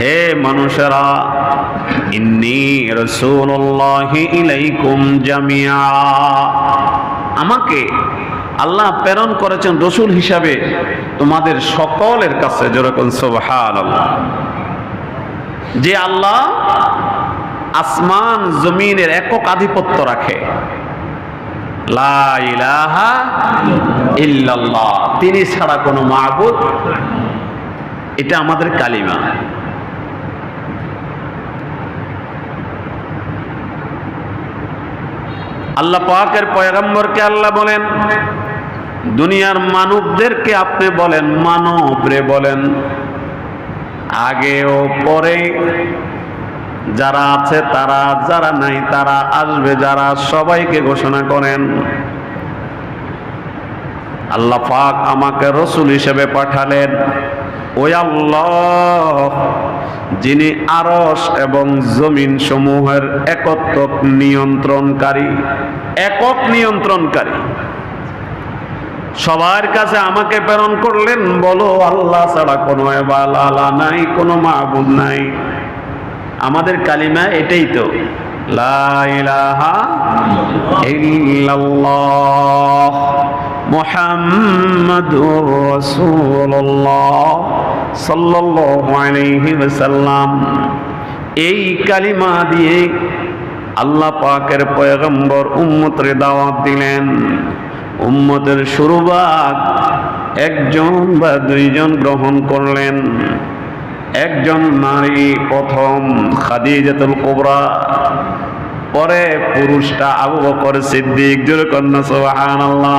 হে মানুষেরা, ইন্নি রসুল্লাহি ইলাইকুম জামিয়া আমাকে আল্লাহ প্রেরণ করেছেন রসুল হিসাবে তোমাদের সকলের কাছে যেরকম সোভাল যে আল্লাহ আসমান জমিনের একক আধিপত্য রাখে। তিনি ছাড়া কোনো মাহবুদ এটা আমাদের কালিমা। আল্লাহ পাকের পয়গম্বরকে আল্লাহ বলেন, দুনিয়ার মানবদেরকে আপনি বলেন মানব রে বলেন। আগে ও পরে যারা আছে তারা, যারা নাই তারা আসবে, যারা সবাইকে ঘোষণা করেন। আল্লাহ পাক আমাকে রসুল হিসেবে পাঠালেন। ওই আল্লাহ যিনি আরস এবং জমিন সমূহের একত্বক নিয়ন্ত্রণকারী, একক নিয়ন্ত্রণকারী। সবার কাছে আমাকে প্রেরণ করলেন, বলো, আল্লাহ ছাড়া কোনো এবাল আলা নাই, কোনো মাহবুদ নাই। আমাদের কালিমা এটাই তো। এই কালিমা দিয়ে আল্লাহ পাকের পয়গম্বর উম্মতরে দাওয়াত দিলেন। উম্মতের শুরুবাগ একজন বা দুইজন গ্রহণ করলেন। একজন নারী প্রথম খাদিজাতুল কোবরা, পরে পুরুষটা আবু বকর সিদ্দিক, জোর কন্যা সুবহানাল্লাহ।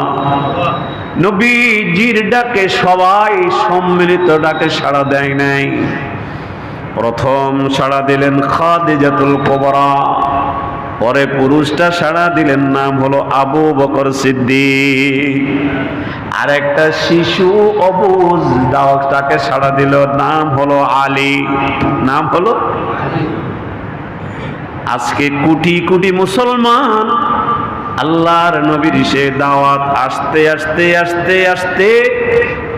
নবীজির ডাকে সবাই সম্মিলিত ডাকে সাড়া দেয় নাই। প্রথম সাড়া দিলেন খাদিজাতুল কোবরা। পরে পুরুষটা সাড়া দিলেন, নাম হলো আবু বকর সিদ্দিক। আর একটা শিশু অবুজ তাকে সাড়া দিল, নাম হলো আলী। নাম হলো আজকে কোটি কোটি মুসলমান। আল্লাহর নবীর সে দাওয়াত আসতে আসতে আসতে আসতে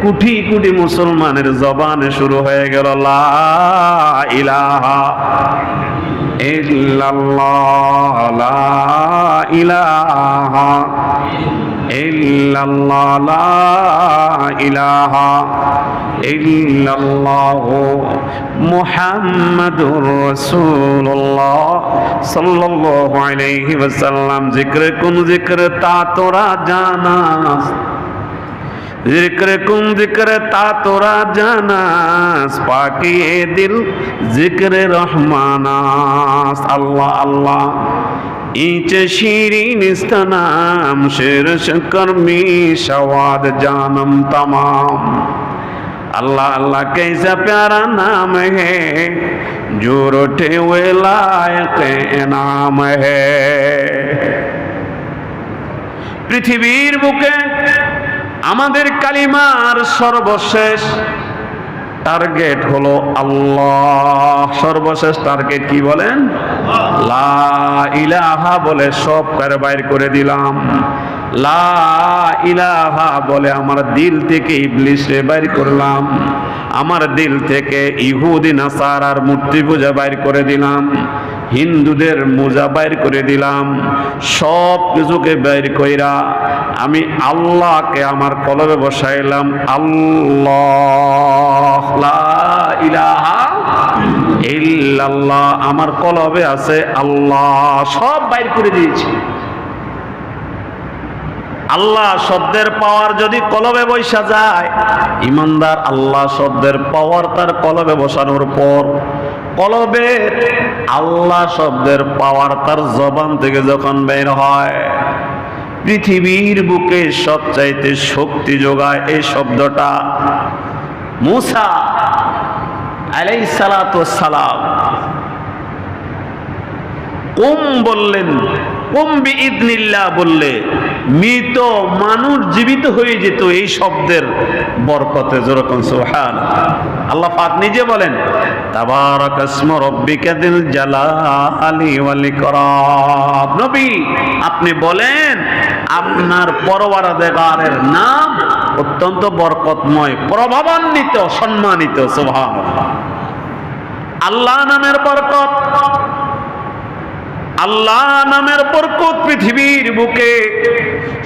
কোটি কোটি মুসলমানের জবানে শুরু হয়ে গেল, লা ইলাহা ইল্লাল্লাহ, লা ইলাহা ইল্লাল্লাহ, লা ইলাহা ইল্লাল্লাহ মুহাম্মাদুর রাসূলুল্লাহ সাল্লাল্লাহু আলাইহি ওয়াসাল্লাম। কোন জিক্রে তা তোরা জানাস। जिक्र कुम जिक्र ता तोरा জানাস পাকি এ দিল জিক্র রহমানাস আল্লাহ আল্লাহ ইচ শিরিন ইস্তানাম শের কর্মী সওয়াদ জানম तमाम अल्लाह अल्लाह कैसा प्यारा नाम है जो रोटे हुए लायक नाम है পৃথিবীর বুকে আমাদের কালিমার সর্বশেষ টার্গেট হলো আল্লাহ। সর্বশেষ টার্গেট কি বলেন? লা ইলাহা বলে সব কারে বাইর করে দিলাম। লা ইলাহা বলে আমার দিল থেকে ইবলিশে বাইর করলাম। আমার দিল থেকে ইহুদি, নাসারার মূর্তি পূজা বাইর করে দিলাম। হিন্দুদের মোজা বাইর করে দিলাম, সব কিছুকে বাইর কইরা আমি আল্লাহকে আমার কলবে বসাইলাম, আল্লাহ ইল্লাল্লাহ, আমার কলবে আছে আল্লাহ, সব বাইর করে দিয়েছি। আল্লাহ শব্দের পাওয়ার যদি কলবে বৈশা যায়, ইমানদার আল্লাহ শব্দের পাওয়ার তার কলবে বসানোর পর কলবের আল্লাহ শব্দের পাওয়ার তার জবান থেকে যখন বের হয়, পৃথিবীর বুকে সবচাইতে শক্তি যোগায় এই শব্দটা মুসা আলাই সালাম। কুম বললেন কুম বিইদনিল্লাহ বললে, মৃত মানুষ জীবিত হয়ে যেত এই শব্দের বরকতে যেরকম সুবহান। আল্লাহ পাক নিজে বলেন নবী, আপনি বলেন, আপনার পরওয়ারদেগারের নাম অত্যন্ত বরকতময়, প্রভাবান্বিত, সম্মানিত, সুবহানাল্লাহ। আল্লাহ নামের বরকত আল্লাহ নামের বরকত পৃথিবীর বুকে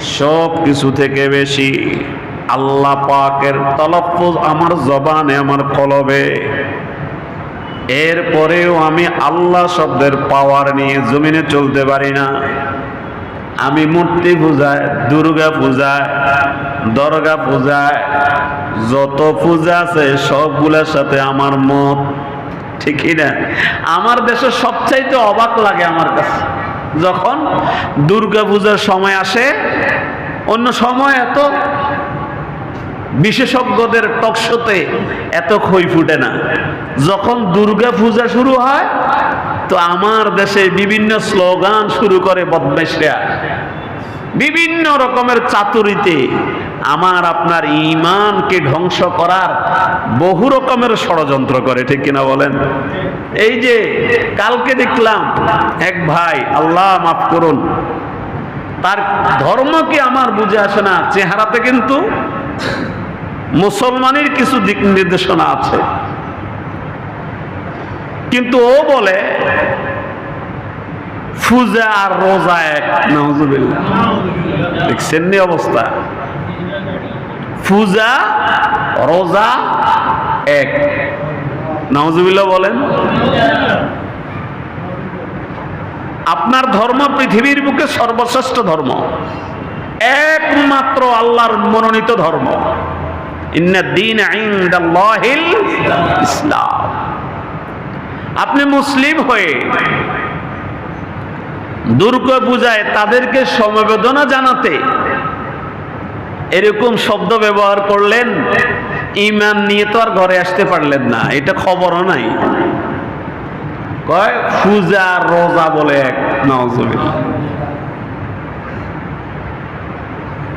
সব কিছু থেকে বেশি। আল্লাহ পাকের তলফুজ আমার জবানে, আমার কলবে। এরপরেও আমি আল্লাহ শব্দের পাওয়ার নিয়ে জমিনে চলতে পারি না। আমি মূর্তি পূজায়, দুর্গা পূজায়, দরগা পূজায়, যত পূজা আছে সবগুলোর সাথে আমার মত ঠিকই না আমার দেশে সবচাইতে অবাক লাগে আমার কাছে। যখন দুর্গা পূজার সময় আসে, অন্য সময় এত বিশেষজ্ঞদের টকশোতে এত খই ফুটে না। যখন দুর্গা পূজা শুরু হয়, তো আমার দেশে বিভিন্ন স্লোগান শুরু করে বদমেশরা বিভিন্ন রকমের চাতুরিতে আমার আপনার ইমানকে ধ্বংস করার বহু রকমের ষড়যন্ত্র করে, ঠিক কিনা বলেন? এই যে কালকে দেখলাম এক ভাই, আল্লাহ মাফ করুন, তার ধর্মকে আমার বুঝে আসে না, চেহারাতে কিন্তু মুসলমানের কিছু দিক নির্দেশনা আছে। কিন্তু ও বলে ফুজা আর এক অবস্থা? ফুজা এক। বলেন। আপনার ধর্ম পৃথিবীর বুকে সর্বশ্রেষ্ঠ ধর্ম। একমাত্র আল্লাহর মনোনীত ধর্ম। ইসলাম। আপনি মুসলিম হয়ে দুর্গা পূজায় তাদেরকে সমবেদনা জানাতে এরকম শব্দ ব্যবহার করলেন, ইমান নিয়ে তো আর ঘরে আসতে পারলেন না, এটা খবরও নাই। কয়, পূজা রোজা বলে এক নজবিল্লা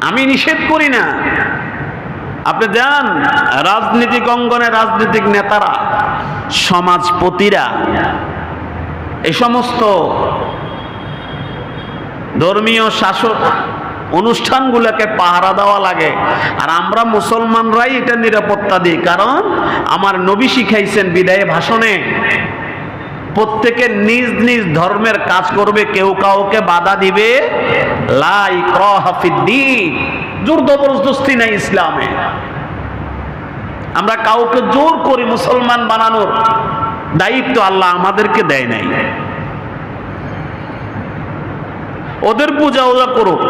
আমি নিষেধ করি না। আপনি যান রাজনীতিক অঙ্গনে রাজনৈতিক নেতারা, সমাজপতিরা এই সমস্ত ধর্মীয় শাসক অনুষ্ঠানগুলোকে পাহারা দেওয়া লাগে। আর আমরা মুসলমানরাই এটা নিরাপত্তা দিই, কারণ আমার নবী শিখাইছেন বিদায় ভাষণে প্রত্যেকে নিজ নিজ ধর্মের কাজ করবে, কেউ কাউকে বাধা দিবে। লাই ক্রহাফিদ্দিন জোর নাই ইসলামে। আমরা কাউকে জোর করি মুসলমান বানানোর, দায়িত্ব আল্লাহ আমাদেরকে দেয় নাই। ওদের পূজা ওজা করুক।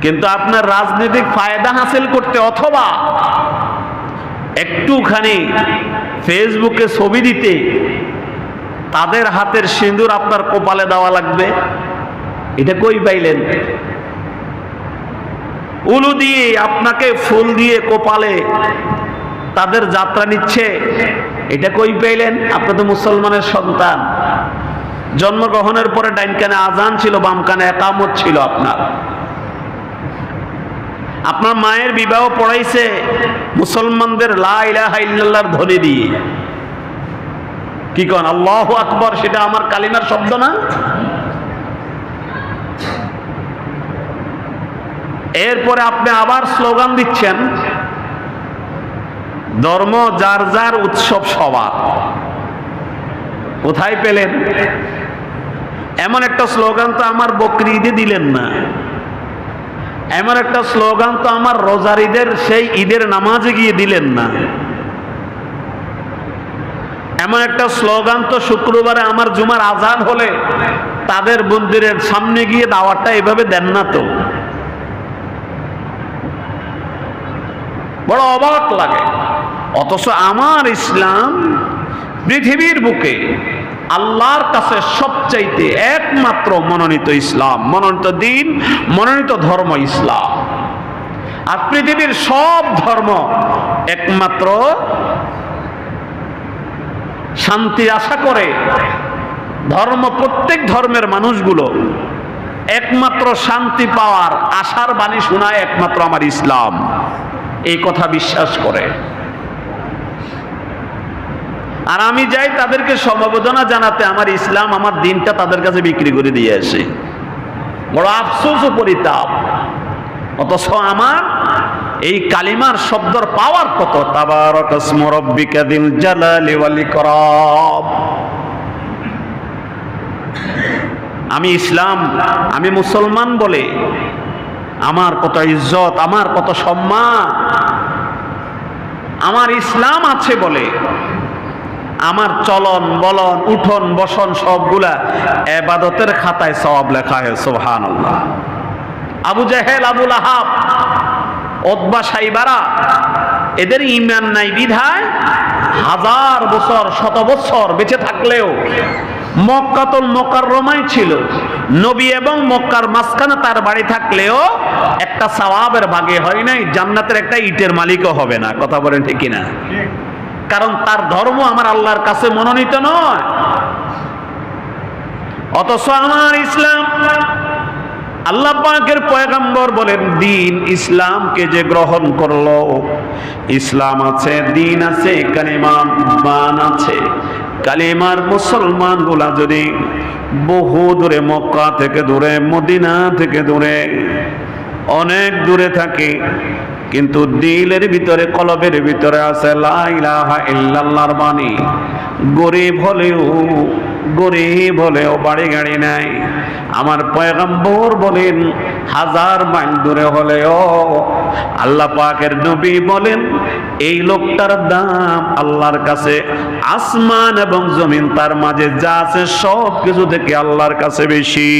কিন্তু আপনার রাজনৈতিক ফায়দা হাসিল করতে অথবা একটুখানি ফেসবুকে ছবি দিতে তাদের হাতের সিঁদুর আপনার কপালে দেওয়া লাগবে। এটা কই পাইলেন? উলু দিয়ে আপনাকে ফুল দিয়ে কপালে তাদের যাত্রা নিচ্ছে। এটা কই পাইলেন? আপনি তো মুসলমানের সন্তান। জন্মগ্রহণের পরে ডাইন কানে আজান ছিল বাম কানে একামত ছিল আপনার। আপনার মায়ের বিবাহ পড়াইছে মুসলমানদের লা ইলাহা ইল্লাল্লাহর ধ্বনি দিয়ে। কি কন, আল্লাহ আকবর, সেটা আমার কালিমার শব্দ না? এরপরে আপনি আবার স্লোগান দিচ্ছেন, ধর্ম যার যার উৎসব সবার। কোথায় পেলেন? এমন একটা স্লোগান তো আমার বকরি ঈদে দিলেন না। এমন একটা স্লোগান তো আমার রোজার ঈদের, সেই ঈদের নামাজে গিয়ে দিলেন না। এমন একটা স্লোগান তো শুক্রবারে আমার জুমার আজান হলে তাদের মন্দিরের সামনে গিয়ে দাওয়াতটা এভাবে দেন না তো। বড় অবাক লাগে। অথচ আমার ইসলাম পৃথিবীর বুকে আল্লাহর কাছে সবচাইতে একমাত্র মনোনীত ইসলাম, মনোনীত দিন, মনোনীত ধর্ম ইসলাম। আর পৃথিবীর সব ধর্ম একমাত্র শান্তি আশা করে। ধর্ম, প্রত্যেক ধর্মের মানুষগুলো একমাত্র শান্তি পাওয়ার আশার বাণী শোনায় একমাত্র আমার ইসলাম। এই কথা বিশ্বাস করে। আর আমি যাই তাদেরকে সমবেদনা জানাতে আমার ইসলাম, আমার দিনটা তাদের কাছে বিক্রি করে দিয়ে আসে। বড় আফসোস ও পরিতাপ। অথচ আমার এই কালিমার শব্দর পাওয়ার কত? ইকরাম। আমি ইসলাম, আমি মুসলমান বলে আমার কত ইজ্জত, আমার কত সম্মান, আমার ইসলাম আছে বলে আমার চলন, বলন, উঠন, বসন সবগুলা এবাদতের খাতায় সব লেখা হয় সোহান আবু জাহেল আবুল আহাব ওদবা সাইবারা, এদের ইমান নাই বিধায় হাজার বছর, শত বছর বেঁচে থাকলেও মক্কাতুল মোকাররমাই ছিল। নবী এবং মক্কার মাঝখানে তার বাড়ি থাকলেও একটা সওয়াবের ভাগে হয় নাই, জান্নাতের একটা ইটের মালিকও হবে না, কথা বলেন ঠিক কিনা? কারণ তার ধর্ম আমার আল্লাহর কাছে মনোনীত নয়। অথচ আমার ইসলাম, আল্লাহ পাকের পয়গাম্বর বলেন, দিন ইসলামকে যে গ্রহণ করল, ইসলাম আছে, দিন আছে, কালিমার মান আছে। কালিমার মুসলমানগুলা যদি বহু দূরে মক্কা থেকে দূরে, মদিনা থেকে দূরে, অনেক দূরে থাকে কিন্তু দিলের ভিতরে, কলবের ভিতরে আছে ইল্লাল্লাহর গরিব হলেও গরিব হলেও বাড়ি গাড়ি নাই। আমার পয়গম্বর বলেন, হাজার মাইল দূরে হলেও আল্লাহ পাকের নবী বলেন, এই লোকটার দাম আল্লাহর কাছে আসমান এবং জমিন, তার মাঝে যা আছে সব কিছু থেকে আল্লাহর কাছে বেশি।